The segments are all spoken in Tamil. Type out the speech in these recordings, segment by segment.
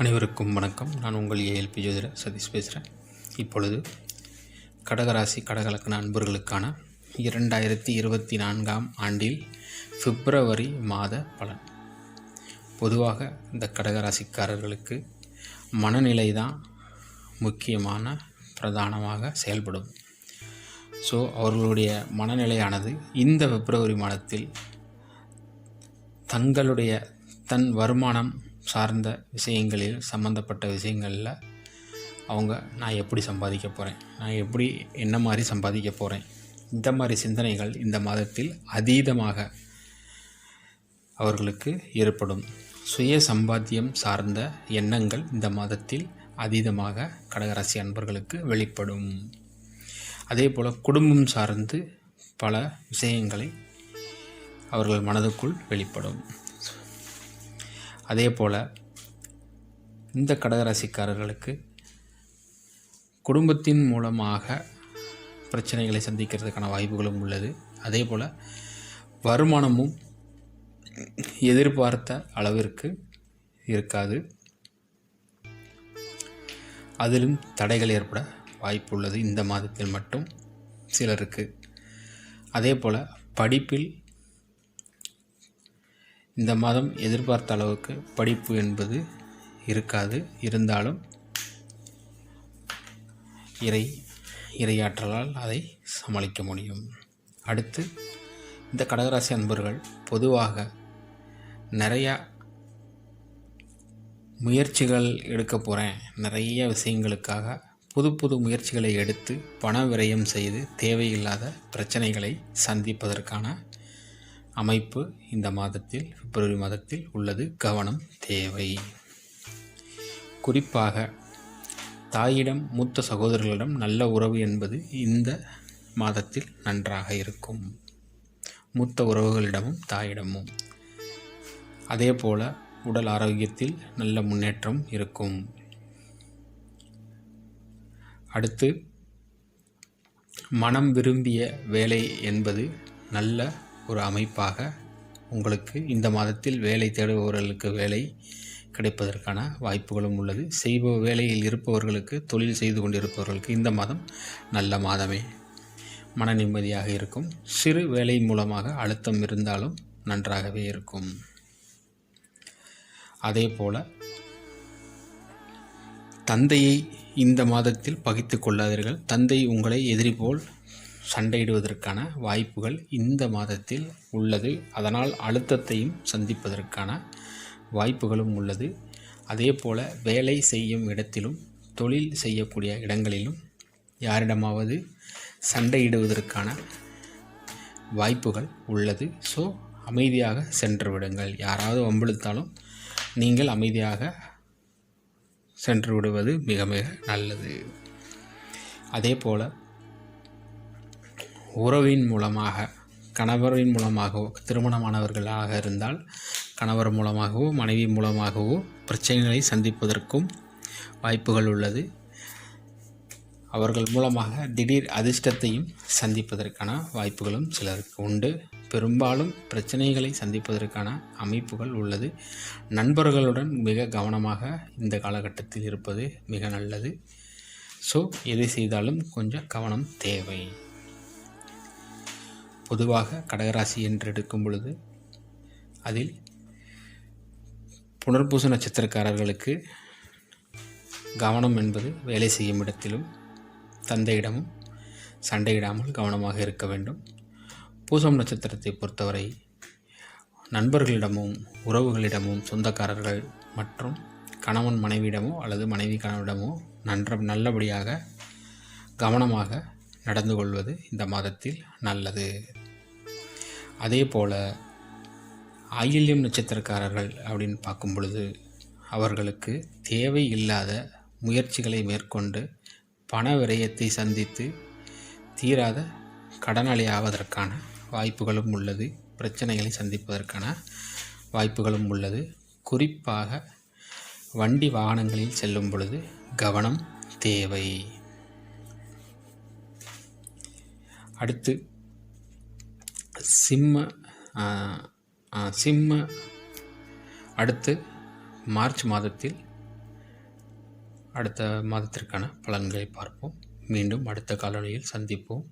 அனைவருக்கும் வணக்கம். நான் உங்கள் ஏஎல்பி ஜோதிர சதீஷ் பேசுகிறேன் இப்பொழுது கடகராசி கடகலக்கண அன்பர்களுக்கான இரண்டாயிரத்தி இருபத்தி நான்காம் ஆண்டில் பிப்ரவரி மாத பலன். பொதுவாக இந்த கடகராசிக்காரர்களுக்கு மனநிலை தான் முக்கியமான பிரதானமாக செயல்படும். ஸோ அவர்களுடைய மனநிலையானது இந்த பிப்ரவரி மாதத்தில் தங்களுடைய தன் வருமானம் சார்ந்த விஷயங்களில் சம்மந்தப்பட்ட விஷயங்களில் அவங்க நான் எப்படி சம்பாதிக்க போகிறேன் நான் எப்படி என்ன மாதிரி சம்பாதிக்க போகிறேன் இந்த மாதிரி சிந்தனைகள் இந்த மாதத்தில் அதீதமாக அவர்களுக்கு ஏற்படும். சுய சம்பாத்தியம் சார்ந்த எண்ணங்கள் இந்த மாதத்தில் அதீதமாக கடகராசி அன்பர்களுக்கு வெளிப்படும். அதே போல் குடும்பம் சார்ந்து பல விஷயங்களை அவர்கள் மனதுக்குள் வெளிப்படும். அதே போல் இந்த கடகராசிக்காரர்களுக்கு குடும்பத்தின் மூலமாக பிரச்சனைகளை சந்திக்கிறதுக்கான வாய்ப்புகளும் உள்ளது. அதே போல் வருமானமும் எதிர்பார்த்த அளவிற்கு இருக்காது. அதிலும் தடைகள் ஏற்பட வாய்ப்பு உள்ளது. இந்த மாதத்தில் மட்டும் சிலருக்கு. அதே போல் படிப்பில் இந்த மாதம் எதிர்பார்த்த அளவுக்கு படிப்பு என்பது இருக்காது. இருந்தாலும் இறை இரையாற்றலால் அதை சமாளிக்க முடியும். அடுத்து இந்த கடகராசி அன்பர்கள் பொதுவாக நிறையா முயற்சிகள் எடுக்க போகிறேன் நிறைய விஷயங்களுக்காக புது புது முயற்சிகளை எடுத்து பண விரயம் செய்து தேவையில்லாத பிரச்சனைகளை சந்திப்பதற்கான அமைப்பு இந்த மாதத்தில் பிப்ரவரி மாதத்தில் உள்ளது. கவனம் தேவை. குறிப்பாக தாயிடம் மூத்த சகோதரர்களிடம் நல்ல உறவு என்பது இந்த மாதத்தில் நன்றாக இருக்கும். மூத்த உறவுகளிடமும் தாயிடமும். அதே போல் உடல் ஆரோக்கியத்தில் நல்ல முன்னேற்றம் இருக்கும். அடுத்து மனம் விரும்பிய வேலை என்பது நல்ல ஒரு அமைப்பாக உங்களுக்கு இந்த மாதத்தில் வேலை தேடுபவர்களுக்கு வேலை கிடைப்பதற்கான வாய்ப்புகளும் உள்ளது. செய்ப வேலையில் இருப்பவர்களுக்கு தொழில் செய்து கொண்டிருப்பவர்களுக்கு இந்த மாதம் நல்ல மாதமே. மன நிம்மதியாக இருக்கும். சிறு வேலை மூலமாக அழுத்தம் இருந்தாலும் நன்றாகவே இருக்கும். அதே போல் தந்தையை இந்த மாதத்தில் பகித்து கொள்ளாதீர்கள். தந்தை உங்களை எதிரி போல் சண்டையிடுவதற்கான வாய்ப்புகள் இந்த மாதத்தில் உள்ளது. அதனால் அழுத்தத்தையும் சந்திப்பதற்கான வாய்ப்புகளும் உள்ளது. அதே போல் வேலை செய்யும் இடத்திலும் தொழில் செய்யக்கூடிய இடங்களிலும் யாரிடமாவது சண்டையிடுவதற்கான வாய்ப்புகள் உள்ளது. ஸோ அமைதியாக சென்று விடுங்கள். யாராவது வம்பிழுத்தாலும் நீங்கள் அமைதியாக சென்று விடுவது மிக மிக நல்லது. அதே போல் உறவின் மூலமாக கணவரின் மூலமாகவோ திருமணமானவர்களாக இருந்தால் கணவர் மூலமாகவோ மனைவி மூலமாகவோ பிரச்சனைகளை சந்திப்பதற்கும் வாய்ப்புகள் உள்ளது. அவர்கள் மூலமாக திடீர் அதிர்ஷ்டத்தையும் சந்திப்பதற்கான வாய்ப்புகளும் சிலருக்கு உண்டு. பெரும்பாலும் பிரச்சனைகளை சந்திப்பதற்கான அமைப்புகள் உள்ளது. நண்பர்களுடன் மிக கவனமாக இந்த காலகட்டத்தில் இருப்பது மிக நல்லது. ஸோ எதை செய்தாலும் கொஞ்சம் கவனம் தேவை. பொதுவாக கடகராசி என்று எடுக்கும் பொழுது அதில் புனர்பூச நட்சத்திரக்காரர்களுக்கு கவனம் என்பது வேலை செய்யும் இடத்திலும் தந்தையிடமும் சண்டையிடாமல் கவனமாக இருக்க வேண்டும். பூசம் நட்சத்திரத்தை பொறுத்தவரை நண்பர்களிடமும் உறவுகளிடமும் சொந்தக்காரர்கள் மற்றும் கணவன் மனைவியிடமோ அல்லது மனைவி கணவனிடமோ நன்ற நல்லபடியாக கவனமாக நடந்து கொள்வது இந்த மாதத்தில் நல்லது. அதே போல் ஆயில்யம் நட்சத்திரக்காரர்கள் அப்படின்னு பார்க்கும் பொழுது அவர்களுக்கு தேவையில்லாத முயற்சிகளை மேற்கொண்டு பண விரயத்தை சந்தித்து தீராத கடனாளி ஆவதற்கான வாய்ப்புகளும் உள்ளது. பிரச்சனைகளை சந்திப்பதற்கான வாய்ப்புகளும் உள்ளது. குறிப்பாக வண்டி வாகனங்களில் செல்லும் பொழுது கவனம் தேவை. அடுத்து சிம்ம சிம்ம அடுத்து மார்ச் மாதத்தில் அடுத்த மாதத்திற்கான பலன்களை பார்ப்போம். மீண்டும் அடுத்த காலநிலையில் சந்திப்போம்.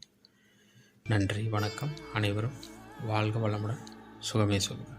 நன்றி வணக்கம். அனைவரும் வாழ்க வளமுடன். சுகமே சுகம்.